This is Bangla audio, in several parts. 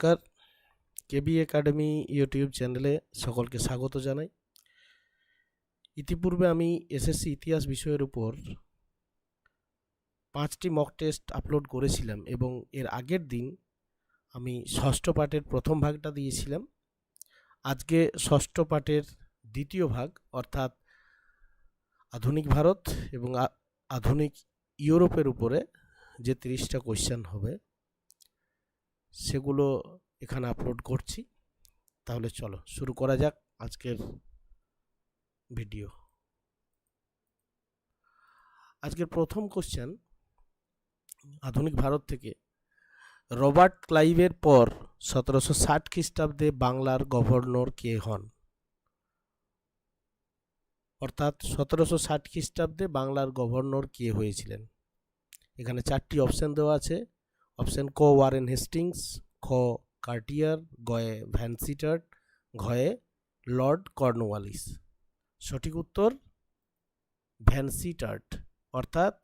নমস্কার। কেবি একাডেমি ইউটিউব চ্যানেলে সকলকে স্বাগত জানাই। ইতিপূর্বে আমি এসএসসি ইতিহাস বিষয়ের উপর পাঁচটি মক টেস্ট আপলোড করেছিলাম এবং এর আগের দিন আমি ষষ্ঠ পাঠের প্রথম ভাগটা দিয়েছিলাম। আজকে ষষ্ঠ পাঠের দ্বিতীয় ভাগ, অর্থাৎ আধুনিক ভারত এবং আধুনিক ইউরোপের উপরে যে তিরিশটা কোয়েশ্চেন হবে সেগুলো এখানে আপলোড করছি। তাহলে চলো, শুরু করা যাক আজকের ভিডিও আজকের প্রথম কোশ্চেন আধুনিক ভারত থেকে রবার্ট ক্লাইভের পর সতেরোশো ষাট খ্রিস্টাব্দে বাংলার গভর্নর কে হন? অর্থাৎ সতেরোশো ষাট খ্রিস্টাব্দে বাংলার গভর্নর কে হয়েছিলেন? এখানে চারটি অপশন দেওয়া আছে। অপশন ক ওয়ারেন হেস্টিংস, খ কার্টিয়ার, গয়ে ভ্যানসিটার্ট ঘয়ে লর্ড কর্নওয়ালিস। সঠিক উত্তর ভ্যানসিটার্ট অর্থাৎ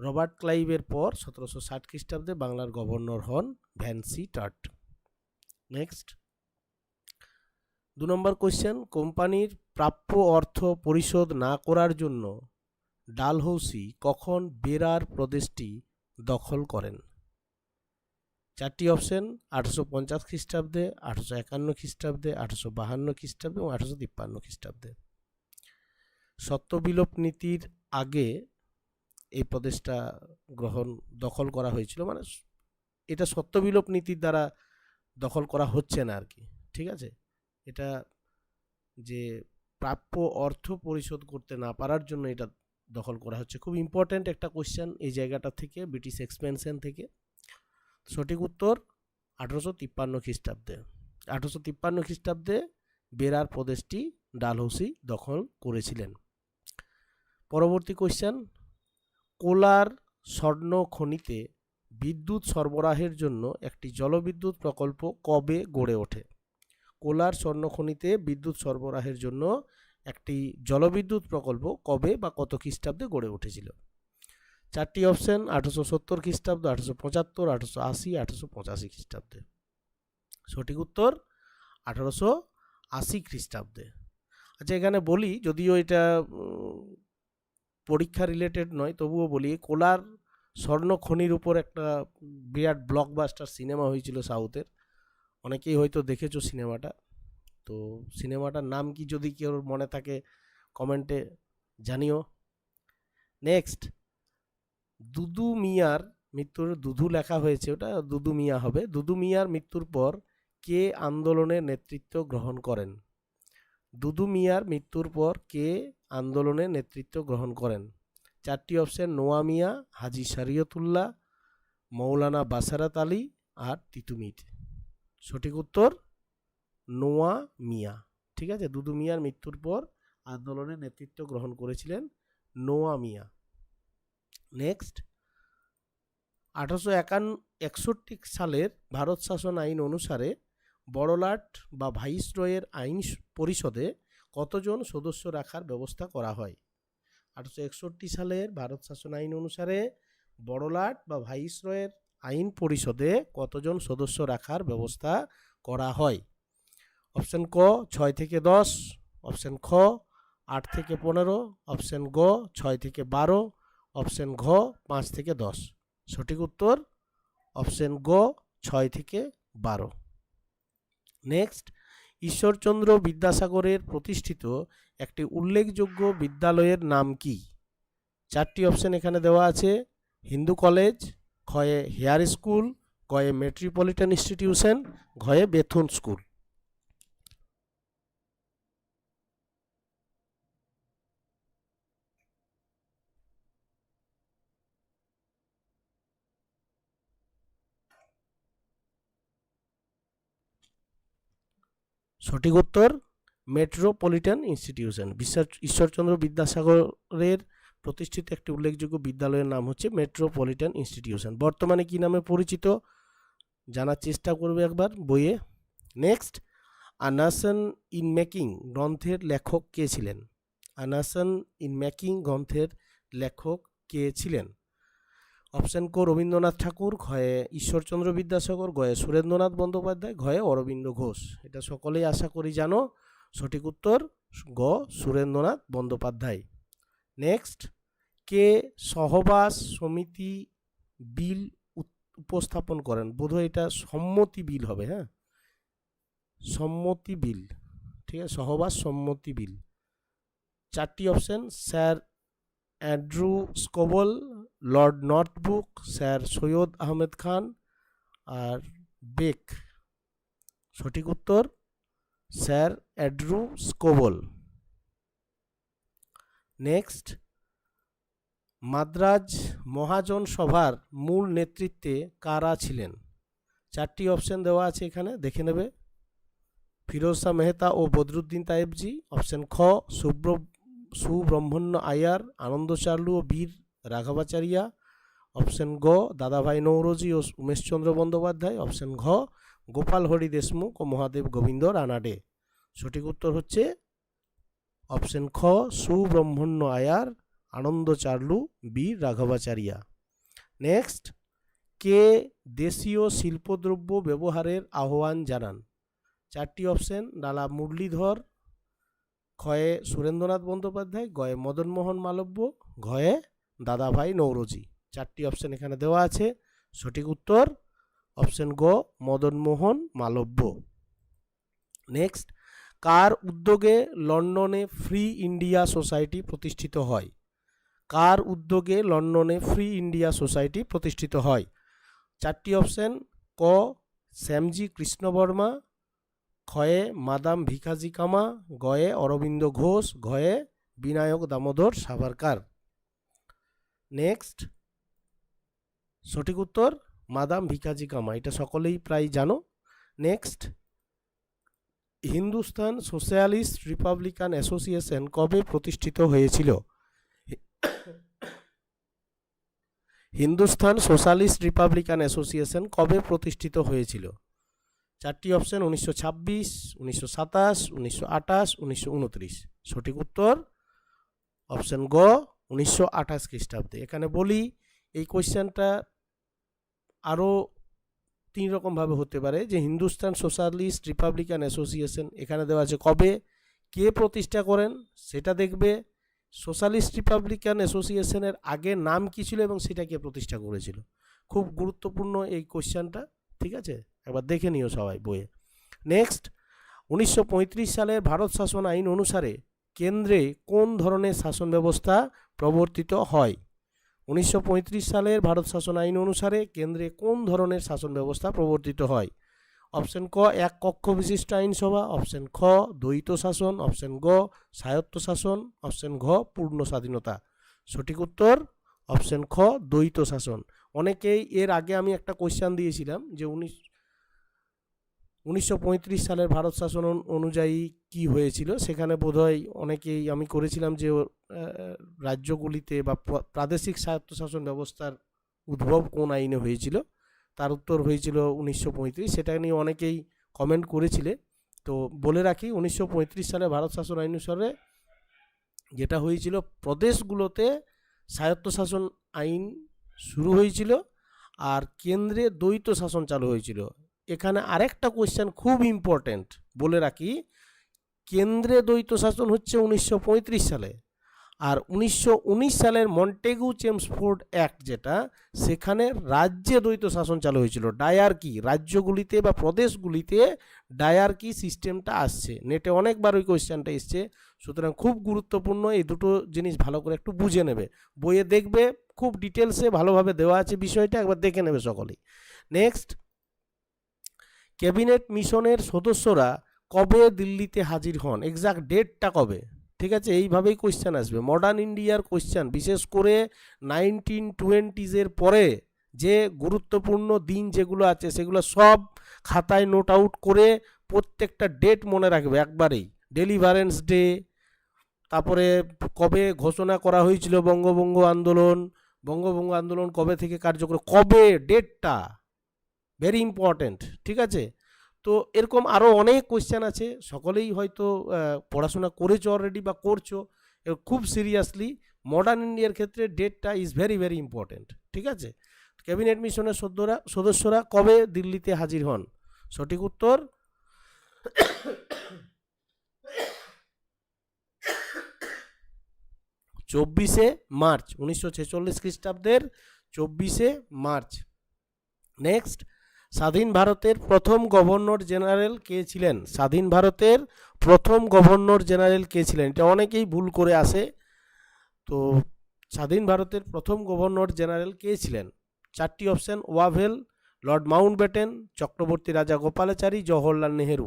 রবার্ট ক্লাইভের পর সতেরোশো ষাট খ্রিস্টাব্দে বাংলার গভর্নর হন ভ্যানসিটার্ট নেক্সট। দু নম্বর কোশ্চেন কোম্পানির প্রাপ্য অর্থ পরিশোধ না করার জন্য ডালহৌসি কখন বেরার প্রদেশটি দখল করেন। চারটি অপশন, আঠারোশো পঞ্চাশ খ্রিস্টাব্দে, আঠারোশো একান্ন খ্রিস্টাব্দে, আঠারোশো বাহান্ন খ্রিস্টাব্দে এবং আঠারোশো তিপ্পান্ন খ্রিস্টাব্দে। সত্যবিলোপ নীতির আগে এই প্রদেশটা গ্রহণ, দখল করা হয়েছিল। মানে এটা সত্যবিলোপ নীতির দ্বারা দখল করা হচ্ছে না আর কি, ঠিক আছে? এটা যে প্রাপ্য অর্থ পরিশোধ করতে না পারার জন্য এটা দখল করা হচ্ছে। খুব ইম্পর্ট্যান্ট একটা কোশ্চেন এই জায়গাটা থেকে ব্রিটিশ এক্সপেনশন থেকে। সঠিক উত্তর, আঠারোশো তিপ্পান্ন খ্রিস্টাব্দে। আঠারোশো তিপ্পান্ন খ্রিস্টাব্দে বেরার প্রদেশটি ডালহৌসি দখল করেছিলেন। পরবর্তী কোয়েশ্চেন কোলার স্বর্ণ খনিতে বিদ্যুৎ সরবরাহের জন্য একটি জলবিদ্যুৎ প্রকল্প কবে গড়ে ওঠে? কোলার স্বর্ণ খনিতে বিদ্যুৎ সরবরাহের জন্য একটি জলবিদ্যুৎ প্রকল্প কবে বা কত খ্রিস্টাব্দে গড়ে উঠেছিল? চারটি অপশন, আঠারোশো সত্তর খ্রিস্টাব্দ, আঠারোশো পঁচাত্তর, আঠারোশো আশি, আঠারোশো পঁচাশি খ্রিস্টাব্দে। সঠিক উত্তর, আঠারোশো আশি খ্রিস্টাব্দে। আচ্ছা এখানে বলি, যদিও এটা পরীক্ষা রিলেটেড নয়, তবুও বলি, কোলার স্বর্ণ খনির উপর একটা বিরাট ব্লকবাস্টার সিনেমা হয়েছিল সাউথের অনেকেই হয়তো দেখেছ সিনেমাটা তো সিনেমাটার নাম কি যদি কেউ মনে থাকে কমেন্টে জানিও। নেক্সট, দুদু মিয়ার মৃত্যুর দুধু লেখা হয়েছে, ওটা দুদু মিয়া হবে। দুদু মিয়ার মৃত্যুর পর কে আন্দোলনের নেতৃত্ব গ্রহণ করেন? দুদু মিয়ার মৃত্যুর পর কে আন্দোলনের নেতৃত্ব গ্রহণ করেন? চারটি অপশন, নোয়া মিয়া, হাজি শরিয়তুল্লাহ, মৌলানা বাসারাত আলী আর তিতুমির। সঠিক উত্তর? নোয়া মিয়া, ঠিক আছে? দুদু মিয়ার মৃত্যুর পর আন্দোলনের নেতৃত্ব গ্রহণ করেছিলেন নোয়া মিয়া। নেক্সট আঠারোশো একান্ন একষট্টি সালের ভারত শাসন আইন অনুসারে বড়লাট বা ভাইসরয়ের আইন পরিষদে কতজন সদস্য রাখার ব্যবস্থা করা হয়? আঠারোশো একষট্টি সালের ভারত শাসন আইন অনুসারে বড়লাট বা ভাইসরয়ের আইন পরিষদে কতজন সদস্য রাখার ব্যবস্থা করা হয়? অপশন ক, ছয় থেকে দশ, অপশন খ, আট থেকে পনেরো, অপশন গ, ছয় থেকে বারো, অপশন ঘ, পাঁচ থেকে দশ। সঠিক উত্তর, অপশন গ, ছয় থেকে বারো। নেক্সট, ঈশ্বরচন্দ্র বিদ্যাসাগরের প্রতিষ্ঠিত একটি উল্লেখযোগ্য বিদ্যালয়ের নাম কি? চারটি অপশন এখানে দেওয়া আছে। হিন্দু কলেজ খয়ে হেয়ার স্কুল গয়ে মেট্রোপলিটন ইনস্টিটিউশন ঘয়ে বেথুন স্কুল। সঠিক উত্তর মেট্রোপলিটন ইনস্টিটিউশন। বিশ্বাস ঈশ্বরচন্দ্র বিদ্যাসাগরের প্রতিষ্ঠিত একটি উল্লেখযোগ্য বিদ্যালয়ের নাম হচ্ছে মেট্রোপলিটন ইনস্টিটিউশন। বর্তমানে কি নামে পরিচিত? জানার চেষ্টা করবে একবার বইয়ে। নেক্সট, আনাসন ইন মেকিং গ্রন্থের লেখক কে ছিলেন? আনাসন ইন মেকিং গ্রন্থের লেখক কে ছিলেন? অপশন কো রবীন্দ্রনাথ ঠাকুর, ঘয়ে ঈশ্বরচন্দ্র বিদ্যাসাগর গয়ে সুরেন্দ্রনাথ বন্দ্যোপাধ্যায়, ঘয়ে অরবিন্দ ঘোষ। এটা সকলেই আশা করি জানো। সঠিক উত্তর, গ, সুরেন্দ্রনাথ বন্দ্যোপাধ্যায়। নেক্সট কে সহবাস সমিতি বিল উপস্থাপন করেন? বোধহয় এটা সম্মতি বিল হবে হ্যাঁ? সম্মতি বিল, ঠিক আছে? সহবাস সম্মতি বিল। চারটি option, sir Andrew Scoble Lord Northbrook sir Syed Ahmed Khan আর বেক সঠিক উত্তর sir Andrew Scoble next Madras Mahajan সভার মূল নেতৃত্বে কারা ছিলেন? চারটি অপশন দেওয়া আছে এখানে, দেখে নেবে। ফিরোজ শাহ মেহতা ও বদরুদ্দিন তায়েবজি অপশন খ সুব্র সুব্রহ্মণ্য আয়ার, আনন্দ চার্লু ও বীর রাঘবাচারিয়া, অপশন গ, দাদাভাই নৌরজি ও উমেশচন্দ্র বন্দ্যোপাধ্যায়, অপশন ঘ, গোপাল হরি দেশমুখ ও মহাদেব গোবিন্দ রানাডে। সঠিক উত্তর হচ্ছে অপশন খ, সুব্রহ্মণ্য আয়ার, আনন্দ চার্লু বীর রাঘবাচারিয়া। নেক্সট, কে দেশীয় শিল্পদ্রব্য ব্যবহারের আহ্বান জানান? চারটি অপশন ডালা মুরলীধর খয়ে সুরেন্দ্রনাথ বন্দ্যোপাধ্যায়, গয়ে মদনমোহন মালব্য, ঘয়ে দাদাভাই নৌরজি। চারটি অপশন এখানে দেওয়া আছে। সঠিক উত্তর অপশন গ মদনমোহন মালব্য। নেক্সট কার উদ্যোগে লন্ডনে ফ্রি ইন্ডিয়া সোসাইটি প্রতিষ্ঠিত হয়? কার উদ্যোগে লন্ডনে ফ্রি ইন্ডিয়া সোসাইটি প্রতিষ্ঠিত হয়? চারটি অপশন ক, শ্যামজি কৃষ্ণবর্মা ক্ষয়ে মাদাম ভিকাজি কামা গয়ে অরবিন্দ ঘোষ ঘয়ে বিনায়ক দামোদর সাভারকার। নেক্সট সঠিক উত্তর মাদাম ভিকাজি কামা। এটা সকলেই প্রায় জানো। Next Hindustan socialist republican association কবে প্রতিষ্ঠিত হয়েছিল? হিন্দুস্তান সোশ্যালিস্ট রিপাবলিকান অ্যাসোসিয়েশন কবে প্রতিষ্ঠিত হয়েছিল? চারটি অপশন, উনিশশো ছাব্বিশ, উনিশশো সাতাশ, উনিশশো আঠাশ, উনিশশো উনত্রিশ। সঠিক উত্তর অপশন গ উনিশশো আঠাশ খ্রিস্টাব্দে। এখানে বলি, এই কোয়েশ্চেনটা আরও তিন রকমভাবে হতে পারে। যে হিন্দুস্তান সোশ্যালিস্ট রিপাবলিকান অ্যাসোসিয়েশন এখানে দেওয়া আছে কবে, কে প্রতিষ্ঠা করেন সেটা দেখবে। সোশ্যালিস্ট রিপাবলিকান অ্যাসোসিয়েশনের আগে নাম কী ছিল এবং সেটা কে প্রতিষ্ঠা করেছিল? খুব গুরুত্বপূর্ণ এই কোয়েশ্চেনটা ঠিক আছে? একবার দেখে নিও সবাই বইয়ে। নেক্সট উনিশশো সালের ভারত শাসন আইন অনুসারে কেন্দ্রে কোন ধরনের শাসন ব্যবস্থা প্রবর্তিত হয়। উনিশশো পঁয়ত্রিশ সালের ভারত শাসন আইন অনুসারে কেন্দ্রে কোন ধরনের শাসন ব্যবস্থা প্রবর্তিত হয়? অপশন ক, এক কক্ষ বিশিষ্ট আইনসভা। অপশন খ, দ্বৈত শাসন। অপশন গ, স্বায়ত্ত শাসন। অপশন ঘ, পূর্ণ স্বাধীনতা। সঠিক উত্তর? অপশন খ, দ্বৈত শাসন। অনেকেই এর আগে আমি একটা কোশ্চান দিয়েছিলাম যে উনিশ উনিশশো পঁয়ত্রিশ সালের ভারত শাসন অনুযায়ী কি হয়েছিল? সেখানে বোধহয় অনেকেই আমি করেছিলাম যে রাজ্যগুলিতে বা প্রাদেশিক স্বায়ত্তশাসন ব্যবস্থার উদ্ভব কোন আইনে হয়েছিল? তার উত্তর হয়েছিল উনিশশো পঁয়ত্রিশ। সেটা নিয়ে অনেকেই কমেন্ট করেছিলে। তো বলে রাখি, উনিশশো পঁয়ত্রিশ সালে ভারত শাসন আইন অনুসারে যেটা হয়েছিল, প্রদেশগুলোতে স্বায়ত্তশাসন আইন শুরু হয়েছিল আর কেন্দ্রে দ্বৈত শাসন চালু হয়েছিল। এখানে আরেকটা কোয়েশ্চেন খুব ইম্পর্ট্যান্ট বলে রাখি। কেন্দ্রে দ্বৈত শাসন হচ্ছে উনিশশো পঁয়ত্রিশ সালে আর উনিশশো উনিশ সালের মন্টেগু চেমসফোর্ড অ্যাক্ট যেটা, সেখানে রাজ্যে দ্বৈত শাসন চালু হয়েছিল। ডায়ার্কি রাজ্যগুলিতে বা প্রদেশগুলিতে ডায়ার্কি সিস্টেমটা আসছে? নেটে অনেকবার ওই কোয়েশ্চেনটা এসছে। সুতরাং খুব গুরুত্বপূর্ণ এই দুটো জিনিস ভালো করে একটু বুঝে নেবে। বইয়ে দেখবে, খুব ডিটেলসে ভালোভাবে দেওয়া আছে বিষয়টা, একবার দেখে নেবে সকলেই। নেক্সট ক্যাবিনেট মিশনের সদস্যরা কবে দিল্লিতে হাজির হন? এক্সাক্ট ডেটটা কবে? ঠিক আছে, এইভাবেই কোয়েশ্চেন আসবে। মডার্ন ইন্ডিয়ার কোয়েশ্চেন বিশেষ করে নাইনটিন টোয়েন্টিজের পরে যে গুরুত্বপূর্ণ দিন যেগুলো আছে, সেগুলো সব খাতায় নোট আউট করে প্রত্যেকটা ডেট মনে রাখবে একবারেই। ডেলিভারেন্স ডে তারপরে কবে ঘোষণা করা হয়েছিল বঙ্গভঙ্গ আন্দোলন বঙ্গভঙ্গ আন্দোলন কবে থেকে কার্যকর, কবে ডেটটা ভেরি ইম্পর্ট্যান্ট ঠিক আছে? তো এরকম আরও অনেক কোয়েশ্চেন আছে, সকলেই হয়তো পড়াশোনা করেছ অলরেডি বা করছ খুব সিরিয়াসলি মডার্ন ইন্ডিয়ার ক্ষেত্রে ডেটটা ইজ ভেরি ভেরি ইম্পর্টেন্ট ঠিক আছে? ক্যাবিনেট মিশনের সদ্যরা, সদস্যরা কবে দিল্লিতে হাজির হন? সঠিক উত্তর? চব্বিশে মার্চ, উনিশশো ছেচল্লিশ খ্রিস্টাব্দের চব্বিশে মার্চ। নেক্সট স্বাধীন ভারতের প্রথম গভর্নর জেনারেল কে ছিলেন? স্বাধীন ভারতের প্রথম গভর্নর জেনারেল কে ছিলেন? এটা অনেকেই ভুল করে আসে। তো স্বাধীন ভারতের প্রথম গভর্নর জেনারেল কে ছিলেন? চারটি option, Wavell, Lord Mountbatten Chakravarti Raja Gopalachari, Jawaharlal Nehru.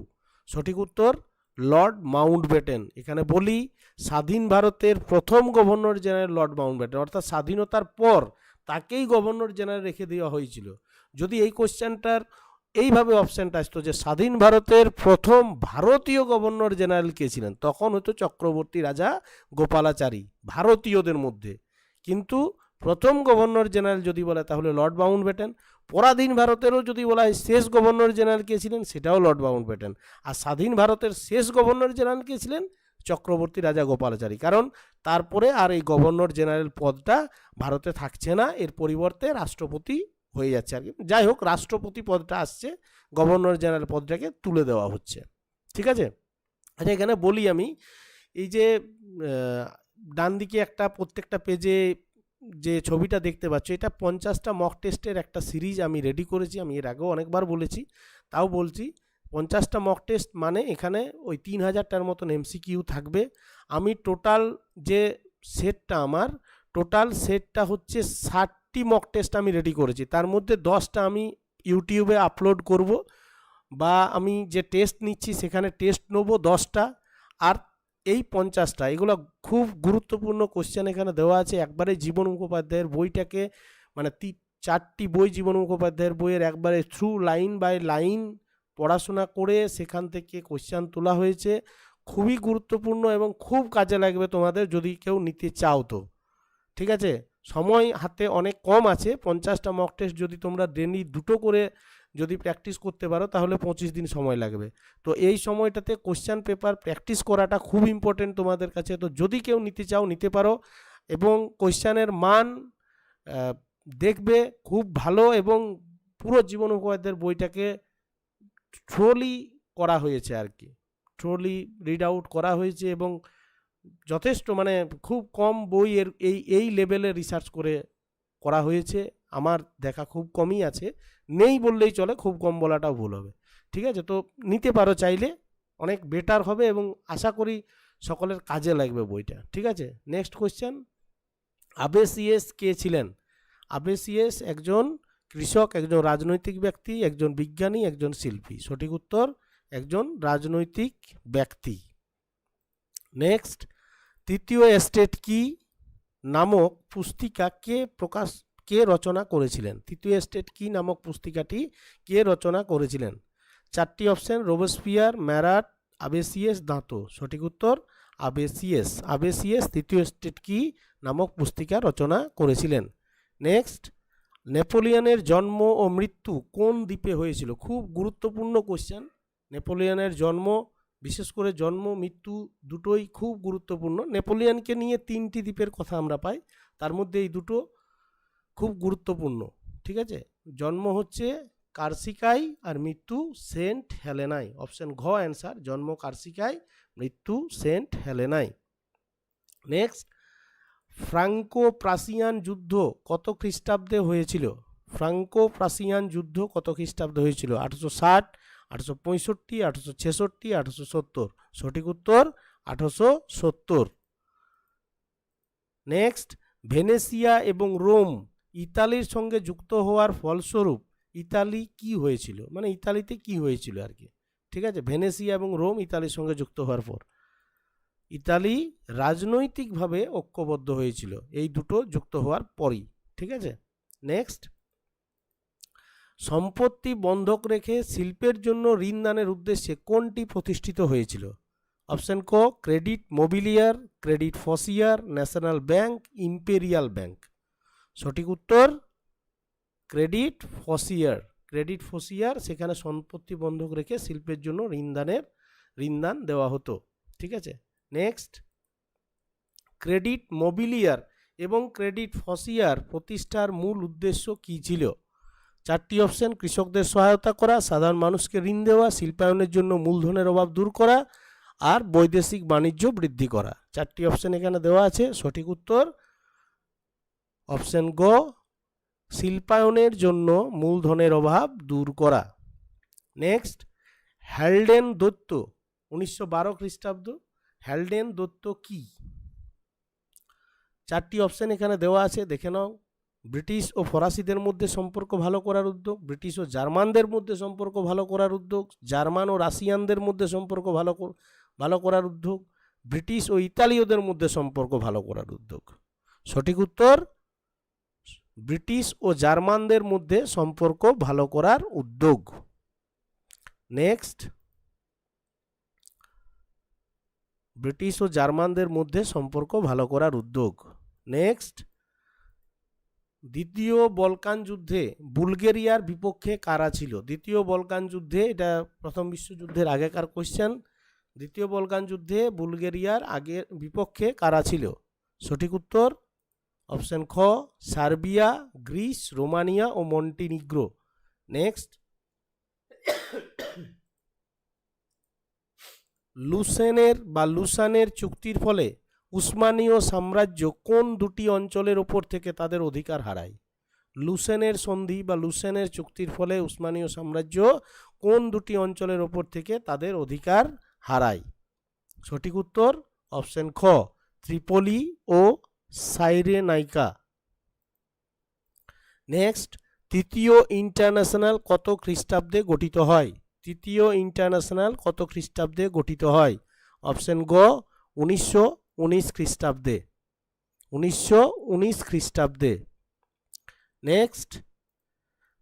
সঠিক উত্তর, লর্ড মাউন্ট ব্যাটেন এখানে বলি, স্বাধীন ভারতের প্রথম governor general Lord Mountbatten অর্থাৎ স্বাধীনতার পর তাকেই গভর্নর জেনারেল রেখে দেওয়া হয়েছিল। যদি এই কোশ্চেনটার এইভাবে অপশানটা আসতো যে স্বাধীন ভারতের প্রথম ভারতীয় গভর্নর জেনারেল কে ছিলেন, তখন হতো চক্রবর্তী রাজা গোপালাচারী, ভারতীয়দের মধ্যে। কিন্তু প্রথম গভর্নর জেনারেল যদি বলে, তাহলে লর্ড বাউন্ড ব্যাটেন পরাধীন ভারতেরও যদি বলা হয় শেষ গভর্নর জেনারেল কে ছিলেন, সেটাও লর্ড বাউন্ড ব্যাটেন আর স্বাধীন ভারতের শেষ গভর্নর জেনারেল কে ছিলেন, চক্রবর্তী রাজা গোপালাচারী। কারণ তারপরে আর এই গভর্নর জেনারেল পদটা ভারতে থাকছে না, এর পরিবর্তে রাষ্ট্রপতি হয়ে যাচ্ছে আর কি। যাই হোক, রাষ্ট্রপতি পদটা আসছে, গভর্নর জেনারেল পদটাকে তুলে দেওয়া হচ্ছে। ঠিক আছে? আচ্ছা এখানে বলি আমি, এই যে ডান দিকে একটা প্রত্যেকটা পেজে যে ছবিটা দেখতে পাচ্ছ, এটা পঞ্চাশটা মক টেস্টের একটা সিরিজ আমি রেডি করেছি। আমি এর আগেও অনেকবার বলেছি, তাও বলছি, পঞ্চাশটা মক টেস্ট মানে এখানে ওই তিন হাজারটার মতন এমসিকিউ থাকবে। আমি টোটাল যে সেটটা আমার টোটাল সেটটা হচ্ছে ষাটটি মক টেস্ট আমি রেডি করেছি। তার মধ্যে দশটা আমি ইউটিউবে আপলোড করব বা আমি যে টেস্ট নিচ্ছি সেখানে টেস্ট নেব দশটা আর এই পঞ্চাশটা। এগুলো খুব গুরুত্বপূর্ণ কোশ্চেন এখানে দেওয়া আছে। একবারে জীবন মুখোপাধ্যায়ের বইটাকে মানে তি চারটি বই জীবন মুখোপাধ্যায়ের বইয়ের একবারে থ্রু লাইন বাই লাইন পড়াশোনা করে সেখান থেকে কোশ্চেন তোলা হয়েছে। খুবই গুরুত্বপূর্ণ এবং খুব কাজে লাগবে তোমাদের যদি কেউ নিতে চাও তো। ঠিক আছে? সময় হাতে অনেক কম আছে, পঞ্চাশটা মক টেস্ট যদি তোমরা ডেলি দুটো করে যদি প্র্যাকটিস করতে পারো, তাহলে পঁচিশ দিন সময় লাগবে। তো এই সময়টাতে কোশ্চেন পেপার প্র্যাকটিস করাটা খুব ইম্পর্টেন্ট তোমাদের কাছে। তো যদি কেউ নিতে চাও, নিতে পারো এবং কোশ্চেনের মান দেখবে খুব ভালো এবং পুরো জীবন মুখোপাধ্যায়ের বইটাকে থ্রোলি করা হয়েছে আর কি। থ্রোলি রিড আউট করা হয়েছে এবং যথেষ্ট মানে খুব কম বই এর, এই এই লেভেলে রিসার্চ করে করা হয়েছে। আমার দেখা খুব কমই আছে। নেই বললেই চলে, খুব কম বলাটাও ভুল হবে। ঠিক আছে? তো নিতে পারো চাইলে, অনেক বেটার হবে এবং আশা করি সকলের কাজে লাগবে বইটা। ঠিক আছে? নেক্সট কোয়েশ্চেন আবেসিএস কে ছিলেন? আবেসিএস একজন কৃষক, একজন রাজনৈতিক ব্যক্তি, একজন বিজ্ঞানী, একজন শিল্পী। সঠিক উত্তর, একজন রাজনৈতিক ব্যক্তি। নেক্সট তৃতীয় এস্টেট কি নামক পুস্তিকা কে প্রকাশ, কে রচনা করেছিলেন? তৃতীয় এস্টেট কি নামক পুস্তিকাটি কে রচনা করেছিলেন? চারটি অপশন রোবসপিয়ার ম্যারাট আবেসিএস দাঁতো সঠিক উত্তর আবেসিএস আবেসিএস তৃতীয় এস্টেট কি নামক পুস্তিকা রচনা করেছিলেন? নেক্সট নেপোলিয়ানের জন্ম ও মৃত্যু কোন দ্বীপে হয়েছিল? খুব গুরুত্বপূর্ণ কোশ্চেন নেপোলিয়ানের জন্ম বিশেষ করে জন্ম, মৃত্যু দুটোই খুব গুরুত্বপূর্ণ। নেপোলিয়ানকে নিয়ে তিনটি দ্বীপের কথা আমরা পাই। তার মধ্যে এই দুটো খুব গুরুত্বপূর্ণ, ঠিক আছে? জন্ম হচ্ছে কার্সিকাই আর মৃত্যু সেন্ট হেলেনাই। অপশন ঘ অ্যান্সার, জন্ম কার্সিকাই, মৃত্যু সেন্ট হেলেনাই। নেক্সট ফ্রাঙ্কো প্রাসিয়ান যুদ্ধ কত খ্রিস্টাব্দে হয়েছিল? ফ্রাঙ্কো প্রাসিয়ান যুদ্ধ কত খ্রিস্টাব্দে হয়েছিল? আঠারোশো ষাট, আঠারোশো পঁয়ষট্টি, আঠারোশো ছেষট্টি, আঠারোশো সত্তর। সঠিক উত্তর, আঠারোশো সত্তর। নেক্সট, ভেনেসিয়া এবং রোম ইতালির সঙ্গে যুক্ত হওয়ার ফলস্বরূপ ইতালি কি হয়েছিল? মানে ইতালিতে কি হয়েছিল আর কি? ঠিক আছে, ভেনেসিয়া এবং রোম ইতালির সঙ্গে যুক্ত হওয়ার পর। ইতালি রাজনৈতিকভাবে ঐক্যবদ্ধ হয়েছিল, এই দুটো যুক্ত হওয়ার পরই। ঠিক আছে? নেক্সট সম্পত্তি বন্ধক রেখে শিল্পের জন্য ঋণ দানের উদ্দেশ্যে কোনটি প্রতিষ্ঠিত হয়েছিল? অপশন ক, credit mobilier, credit foncier, national bank, imperial bank. সঠিক উত্তর, ক্রেডিট ফসিয়ার। ক্রেডিট ফসিয়ার, সেখানে সম্পত্তি বন্ধক রেখে শিল্পের জন্য ঋণদানের ঋণদান দেওয়া হতো। ঠিক আছে? নেক্সট। ক্রেডিট মোবিলিয়ার এবং ক্রেডিট ফসিয়ার প্রতিষ্ঠার মূল উদ্দেশ্য কী ছিল? চারটি অপশন কৃষকদের সহায়তা করা, সাধারণ মানুষকে ঋণ দেওয়া, শিল্পায়নের জন্য মূলধনের অভাব দূর করা আর বৈদেশিক বাণিজ্য বৃদ্ধি করা। চারটি অপশন এখানে দেওয়া আছে, সঠিক উত্তর অপশন গ শিল্পায়নের জন্য মূলধনের অভাব দূর করা। নেক্সট হ্যালডেন দত্ত, উনিশশো বারো খ্রিস্টাব্দ হ্যালডেন দত্ত কি? চারটি অপশন এখানে দেওয়া আছে, দেখে নাও। ব্রিটিশ ও ফরাসিদের মধ্যে সম্পর্ক ভালো করার উদ্যোগ, ব্রিটিশ ও জার্মানদের মধ্যে সম্পর্ক ভালো করার উদ্যোগ, জার্মান ও রাশিয়ানদের মধ্যে সম্পর্ক ভালো ভালো করার উদ্যোগ, ব্রিটিশ ও ইতালীয়দের মধ্যে সম্পর্ক ভালো করার উদ্যোগ। সঠিক উত্তর? ব্রিটিশ ও জার্মানদের মধ্যে সম্পর্ক ভালো করার উদ্যোগ। নেক্সট। ব্রিটিশ ও জার্মানদের মধ্যে সম্পর্ক ভালো করার উদ্যোগ। নেক্সট। দ্বিতীয় বলকান যুদ্ধে বুলগেরিয়ার বিপক্ষে কারা ছিল? দ্বিতীয় বলকান যুদ্ধে, এটা প্রথম বিশ্বযুদ্ধের আগেকার কোশ্চেন দ্বিতীয় বলকান যুদ্ধে বুলগেরিয়ার আগের বিপক্ষে কারা ছিল? সঠিক উত্তর অপশন খ, সার্বিয়া, গ্রিস, রোমানিয়া ও মন্টিনিগ্রো। নেক্সট লুসেনের বা লুসানের চুক্তির ফলে উসমানীয় সাম্রাজ্য কোন দুটি অঞ্চলের ওপর থেকে তাদের অধিকার হারায়? লুসেনের সন্ধি বা লুসেনের চুক্তির ফলে উসমানীয় সাম্রাজ্য কোন দুটি অঞ্চলের ওপর থেকে তাদের অধিকার হারায়? সঠিক উত্তর অপশন খ, ত্রিপলি ও সাইরেনাইকা। নেক্সট, তৃতীয় ইন্টারন্যাশনাল কত খ্রিস্টাব্দে গঠিত হয়? তৃতীয় ইন্টারন্যাশনাল কত খ্রিস্টাব্দে গঠিত হয়? অপশন গ, উনিশশো উনিশ খ্রিস্টাব্দে। উনিশশো উনিশ খ্রিস্টাব্দে। নেক্সট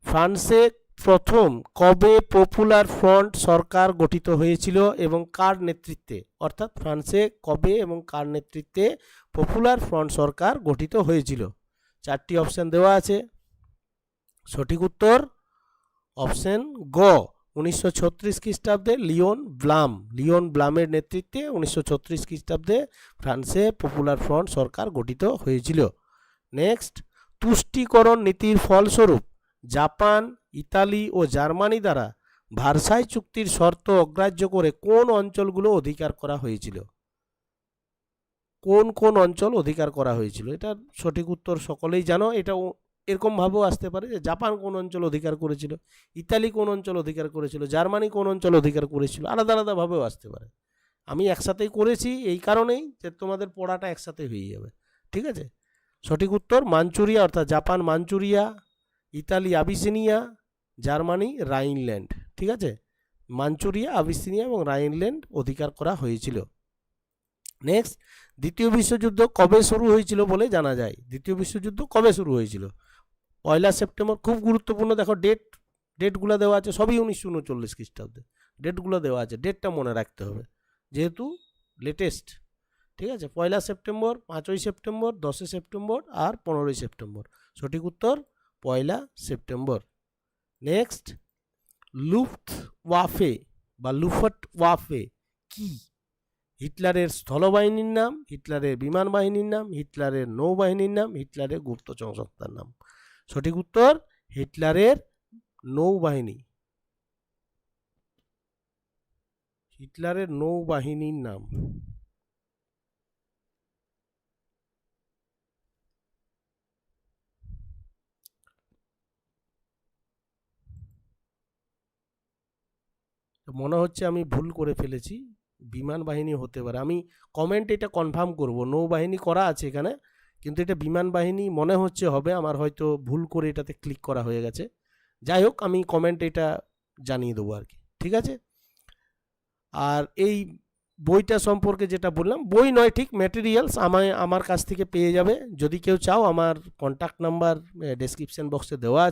ফ্রান্সে প্রথম কবে পপুলার ফ্রন্ট সরকার গঠিত হয়েছিল এবং কার নেতৃত্বে? অর্থাৎ ফ্রান্সে কবে এবং কার নেতৃত্বে পপুলার ফ্রন্ট সরকার গঠিত হয়েছিল? চারটি অপশান দেওয়া আছে। সঠিক উত্তর অপশান গ। উনিশশো ছত্রিশ খ্রিস্টাব্দে লিওন ব্লাম, লিওন ব্লামের নেতৃত্বে উনিশশো ছত্রিশ খ্রিস্টাব্দে ফ্রান্সে পপুলার ফ্রন্ট সরকার গঠিত হয়েছিল। নেক্সট, তুষ্টিকরণ নীতির ফলস্বরূপ জাপান, ইতালি ও জার্মানি দ্বারা ভার্সাই চুক্তির শর্ত অগ্রাহ্য করে কোন অঞ্চলগুলো অধিকার করা হয়েছিল? কোন কোন অঞ্চল অধিকার করা হয়েছিল? এটা সঠিক উত্তর সকলেই জানো। এটা এরকমভাবেও আসতে পারে যে জাপান কোন অঞ্চল অধিকার করেছিল? ইতালি কোন অঞ্চল অধিকার করেছিল? জার্মানি কোন অঞ্চল অধিকার করেছিল? আলাদা আলাদাভাবেও আসতে পারে। আমি একসাথেই করেছি এই কারণেই যে তোমাদের পড়াটা একসাথে হয়ে যাবে। ঠিক আছে? সঠিক উত্তর মাঞ্চুরিয়া, অর্থাৎ Japan Manchuria, Italy Abyssinia, Germany Rhineland. ঠিক আছে? মাঞ্চুরিয়া, আবিসিনিয়া এবং রাইনল্যান্ড অধিকার করা হয়েছিল। নেক্সট, দ্বিতীয় বিশ্বযুদ্ধ কবে শুরু হয়েছিল বলে জানা যায়? দ্বিতীয় বিশ্বযুদ্ধ কবে শুরু হয়েছিল? পয়লা সেপ্টেম্বর খুব গুরুত্বপূর্ণ। দেখো ডেট ডেটগুলো দেওয়া আছে সবই উনিশশো উনচল্লিশ খ্রিস্টাব্দে। ডেটগুলো দেওয়া আছে। ডেটটা মনে রাখতে হবে। যেহেতু লেটেস্ট ঠিক আছে? পয়লা সেপ্টেম্বর, পাঁচই সেপ্টেম্বর, দশই সেপ্টেম্বর আর পনেরোই সেপ্টেম্বর। সঠিক উত্তর, পয়লা সেপ্টেম্বর। নেক্সট লুফট ওয়াফে বা লুফট ওয়াফে কি? হিটলারের স্থলবাহিনীর নাম, হিটলারের বিমান বাহিনীর নাম, হিটলারের নৌবাহিনীর নাম, হিটলারের গুপ্তচর সংস্থার নাম। সঠিক উত্তর, হিটলারের নৌবাহিনী। হিটলারের নৌবাহিনীর নাম। মনে হচ্ছে আমি ভুল করে ফেলেছি। বিমান বাহিনী হতে পারে। আমি কমেন্ট এটা কনফার্ম করব। নৌবাহিনী করা আছে এখানে। কিন্তু এটা বিমান বাহিনী মনে হচ্ছে হবে, আমার হয়তো ভুল করে এটাতে ক্লিক করা হয়ে গেছে। যাই হোক, আমি কমেন্ট এটা জানিয়ে দেবো আর কি, ঠিক আছে? আর এই বইটা সম্পর্কে যেটা বললাম, বই নয়, ঠিক ম্যাটেরিয়ালস আমায়, আমার কাছ থেকে পেয়ে যাবে। যদি কেউ চাও, আমার কন্ট্যাক্ট নাম্বার ডেসক্রিপশন বক্সে দেওয়া